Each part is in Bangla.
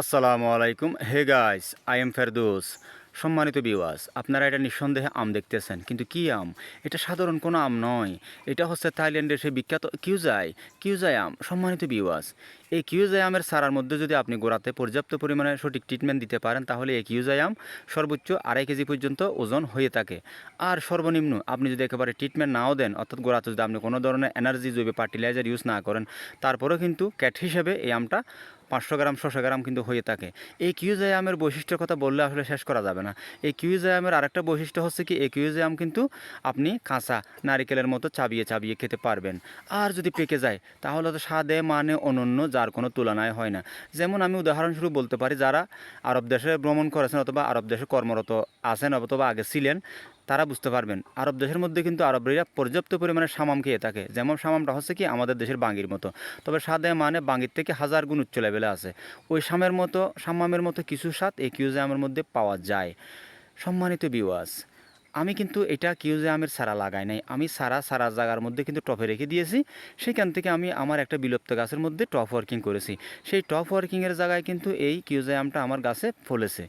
আসসালামু আলাইকুম। Hey guys, I am Ferdous. সম্মানিত বিওয়াস আপনারা এটা নিঃসন্দেহে আম দেখতেছেন, কিন্তু কি আম? এটা সাধারণ কোনো আম নয়। এটা হচ্ছে থাইল্যান্ডের সেই বিখ্যাত কিউজাই কিউজাই আম। সম্মানিত বিওয়াস এই কিউজাই আমের সারার মধ্যে যদি আপনি গোড়াতে পর্যাপ্ত পরিমাণে সঠিক ট্রিটমেন্ট দিতে পারেন, তাহলে এই কিউজায়াম সর্বোচ্চ আড়াই কেজি পর্যন্ত ওজন হয়ে থাকে। আর সর্বনিম্ন আপনি যদি একেবারে ট্রিটমেন্ট নাও দেন, অর্থাৎ গোড়াতে যদি আপনি কোনো ধরনের এনার্জি জৈব ফার্টিলাইজার ইউজ না করেন, তারপরেও কিন্তু ক্যাট হিসেবে এই আমটা পাঁচশো গ্রাম, ছশো গ্রাম কিন্তু হয়ে থাকে। এই কিউজায়ামের বৈশিষ্ট্যের কথা বললে আসলে শেষ করা যাবে না। এই কিউজায়ামের আরেকটা বৈশিষ্ট্য হচ্ছে কি, এই কিউজায়াম কিন্তু আপনি কাঁচা নারিকেলের মতো চাবিয়ে চাবিয়ে খেতে পারবেন। আর যদি পেকে যায়, তাহলে তো স্বাদে মানে অনন্য যার কোনো তুলনায় হয় না। যেমন আমি উদাহরণস্বরূপ বলতে পারি, যারা আরব দেশে ভ্রমণ করেছেন অথবা আরব দেশে কর্মরত আছেন অথবা আগে ছিলেন, তারা বুঝতে পারবেন, আরব দেশের মধ্যে কিন্তু আরবরা পর্যাপ্ত পরিমাণে সামাম খেয়ে থাকে। যেমন সামামটা হচ্ছে কি, আমাদের দেশের বাঙ্গির মতো। তবে স্বাদে মানে বাঙ্গির থেকে হাজার গুণ উচ্চ লেভেলে আছে। ওই সামের মতো সামামের মতো কিছু স্বাদ এই কিউজামের মধ্যে পাওয়া যায়। সম্মানিত বিওয়াস আমি কিন্তু এটা কিউজামের সারা লাগাই নাই। আমি সারা সারা জায়গার মধ্যে কিন্তু টপে রেখে দিয়েছি। সেখান থেকে আমি আমার একটা বিলুপ্ত গাছের মধ্যে টপ ওয়ার্কিং করেছি। সেই টপ ওয়ার্কিংয়ের জায়গায় কিন্তু এই কিউজামটা আমার গাছে ফলেছে।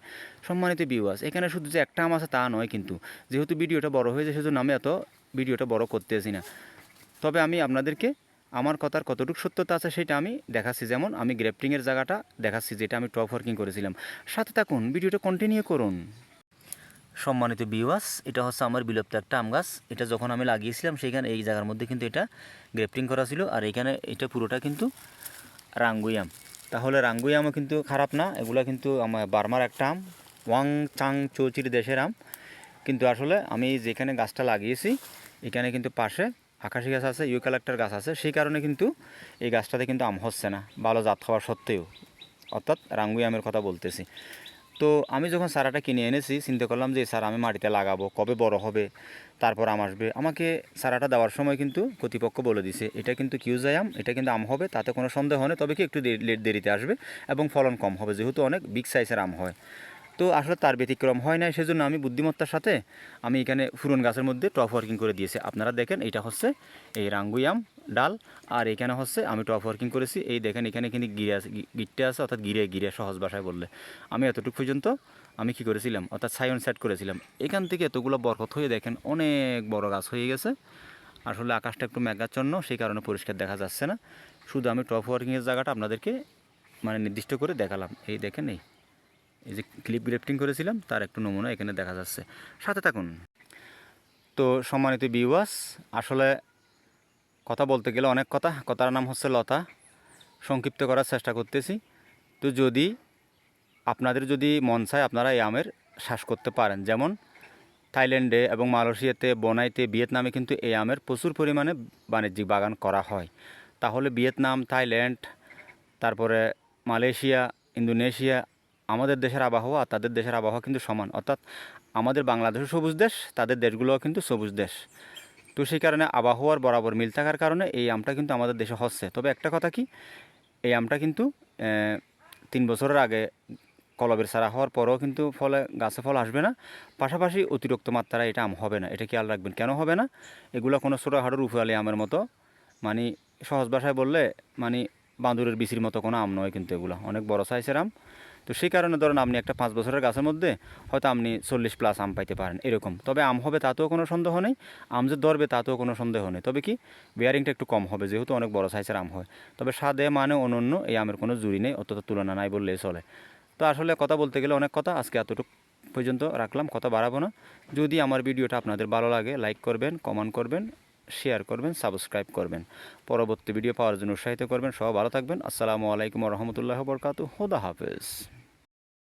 সম্মানিত বিওয়াস এখানে শুধু যে একটা আম আছে তা নয় কিন্তু, যেহেতু ভিডিওটা বড় হয়েছে সেজন্য আমি এত ভিডিওটা বড় করতেছি না। তবে আমি আপনাদেরকে আমার কথার কতটুকু সত্যতা আছে সেটা আমি দেখাচ্ছি। যেমন আমি গ্রেফটিংয়ের জায়গাটা দেখাচ্ছি, যেটা আমি টপ ওয়ার্কিং করেছিলাম। সাথে থাকুন, ভিডিওটা কন্টিনিউ করুন। সম্মানিত বিওয়াস এটা হচ্ছে আমার বিলুপ্ত একটা আম গাছ। এটা যখন আমি লাগিয়েছিলাম, সেইখানে এই জায়গার মধ্যে কিন্তু এটা গ্রেফটিং করা ছিল। আর এখানে এটা পুরোটা কিন্তু রাঙ্গুই আম। তাহলে রাঙ্গুই আমও কিন্তু খারাপ না, এগুলো কিন্তু আমার বার্মার একটা আম ওয়াং চাং চৌচির দেশের আম। কিন্তু আসলে আমি যেখানে গাছটা লাগিয়েছি, এখানে কিন্তু পাশে আকাশি গাছ আছে ইউক্যালেক্টার গাছ আছে। সেই কারণে কিন্তু এই গাছটাতে কিন্তু আম হচ্ছে না, ভালো জাত হওয়ার সত্ত্বেও। অর্থাৎ রাঙ্গুই আমের কথা বলতেছি। তো আমি যখন সারাটা কিনে এনেছি, চিন্তা করলাম যে সারা আমি মাটিতে লাগাবো, কবে বড় হবে? তারপর আম আসবে। আমাকে সারাটা দেওয়ার সময় কিন্তু কর্তৃপক্ষ বলে দিছে, এটা কিন্তু কিউজায়াম এটা কিন্তু আম হবে, তাতে কোনো সন্দেহ নেই, তবে কি একটু লেট দেরিতে আসবে এবং ফলন কম হবে, যেহেতু অনেক বিগ সাইজের আম হয়। তো আসলে তার ব্যতিক্রম হয় না সেজন্য আমি বুদ্ধিমত্তার সাথে আমি এখানে ফুরন গাছের মধ্যে টপ ওয়ার্কিং করে দিয়েছি। আপনারা দেখেন এটা হচ্ছে এই রাঙ্গুয়াম ডাল, আর এখানে হচ্ছে আমি টপ ওয়ার্কিং করেছি। এই দেখেন এখানে কিন্তু গিরে আছে গিট্টে আছে, অর্থাৎ গিরে গিরে সহজ ভাষায় বললে। আমি এতটুকু পর্যন্ত আমি কি করেছিলাম? অর্থাৎ সাইন সেট করেছিলাম। এখান থেকে এতগুলো বরকত হয়ে দেখেন অনেক বড় গাছ হয়ে গেছে। আসলে আকাশটা একটু মেঘাচ্ছন্ন, সেই কারণে পরিষ্কার দেখা যাচ্ছে না। শুধু আমি টপ ওয়ার্কিংয়ের জায়গাটা আপনাদেরকে মানে নির্দিষ্ট করে দেখালাম। এই দেখেন এই এই যে ক্লিপ গ্রেফটিং করেছিলাম, তার একটু নমুনা এখানে দেখা যাচ্ছে। সাথে থাকুন। তো সম্মানিত বিওয়াস আসলে কথা বলতে গেলে অনেক কথা। কথার নাম হচ্ছে লতা। সংক্ষিপ্ত করার চেষ্টা করতেছি। তো যদি আপনাদের যদি মন চায় আপনারা এই আমের শ্বাস করতে পারেন। যেমন থাইল্যান্ডে এবং মালয়েশিয়াতে, বনাইতে, ভিয়েতনামে কিন্তু এই আমের প্রচুর পরিমাণে বাণিজ্যিক বাগান করা হয়। তাহলে ভিয়েতনাম, থাইল্যান্ড, তারপরে মালয়েশিয়া, ইন্দোনেশিয়া আমাদের দেশের আবহাওয়া আর তাদের দেশের আবহাওয়া কিন্তু সমান। অর্থাৎ আমাদের বাংলাদেশও সবুজ দেশ, তাদের দেশগুলোও কিন্তু সবুজ দেশ। তো সেই কারণে আবহাওয়ার বরাবর মিল থাকার কারণে এই আমটা কিন্তু আমাদের দেশে হচ্ছে। তবে একটা কথা কি? এই আমটা কিন্তু তিন বছরের আগে কলবের সারা হওয়ার পরেও কিন্তু ফলে, গাছে ফল আসবে না। পাশাপাশি অতিরিক্ত মাত্রায় এটা আম হবে না। এটা খেয়াল রাখবেন? কেন হবে না? এগুলো কোনো ছোটোখাটো রুফালি আমের মতো মানে সহজ ভাষায় বললে মানে বাঁদুরের বিচির মতো কোনো আম নয় কিন্তু এগুলো। অনেক বড় সাইজের আম। তো সেই কারণে ধরুন আপনি একটা পাঁচ বছরের গাছের মধ্যে হয়তো আপনি চল্লিশ প্লাস আম পাইতে পারেন, এরকম। তবে আম হবে তাতেও কোনো সন্দেহ নেই, আম যে ধরবে তাতেও কোনো সন্দেহ নেই। তবে কি বেয়ারিংটা একটু কম হবে, যেহেতু অনেক বড় সাইজের আম হয়। তবে স্বাদে মানে অনন্য এই আমের কোনো জুড়ি নেই অতটা তুলনা নাই বললেই চলে। তো আসলে কথা বলতে গেলে অনেক কথা, আজকে এতটুকু পর্যন্ত রাখলাম, কথা বাড়াবো না। যদি আমার ভিডিওটা আপনাদের ভালো লাগে লাইক করবেন কমেন্ট করবেন শেয়ার করবেন, সাবস্ক্রাইব করবেন। পরবর্তী ভিডিও পাওয়ার জন্য উৎসাহিত করবেন। সব ভালো থাকবেন। আসসালামু আলাইকুম রহমতুল্লাহ বরকাত হুদা হাফেজ।